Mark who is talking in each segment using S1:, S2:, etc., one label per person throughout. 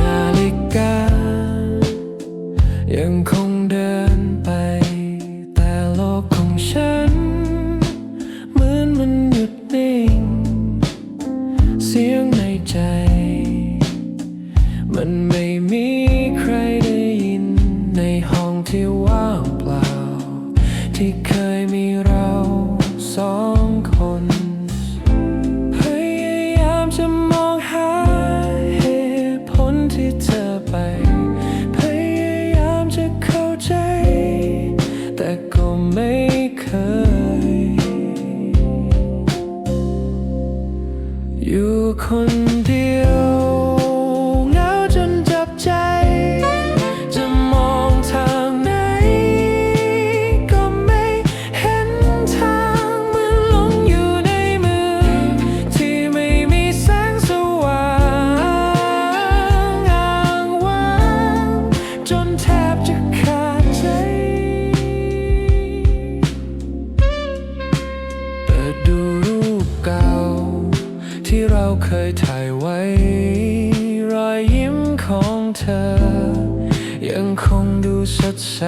S1: นาฬิกายังคง คนเดียวเหงาจนจับใจ จะมองทางไหน ก็ไม่เห็นทางเหมือนหลงอยู่ในเมืองที่ไม่มีแสงสว่างอ้างว้างจนแทบจะขาดใจเปิดดูรูปเก่า ที่เราเคยถ่ายไว้ รอยยิ้มของเธอ ยังคงดูสดใส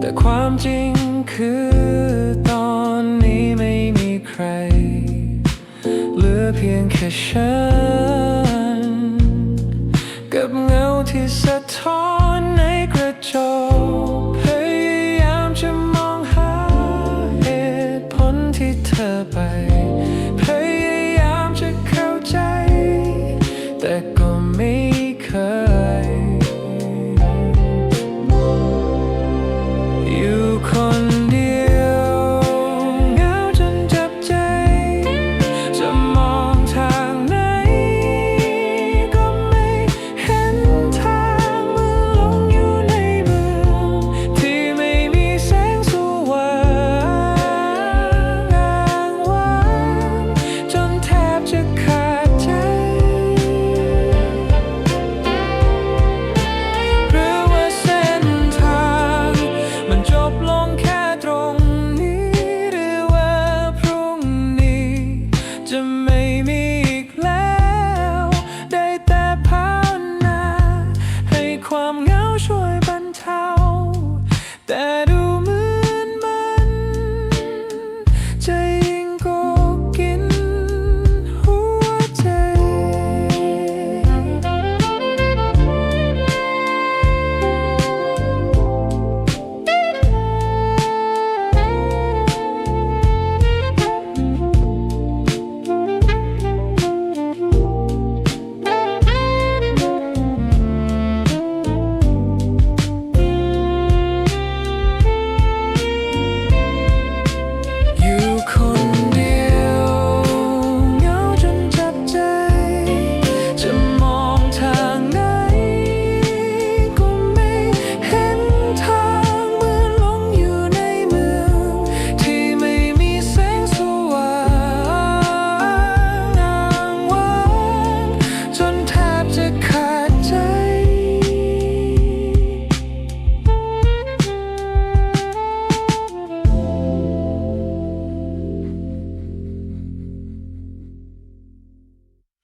S1: แต่ความจริงคือตอนนี้ไม่มีใคร เหลือเพียงแค่ฉัน กับเงาที่สะท้อนในกระจกพยายามจะมองหาเหตุผลที่เธอไป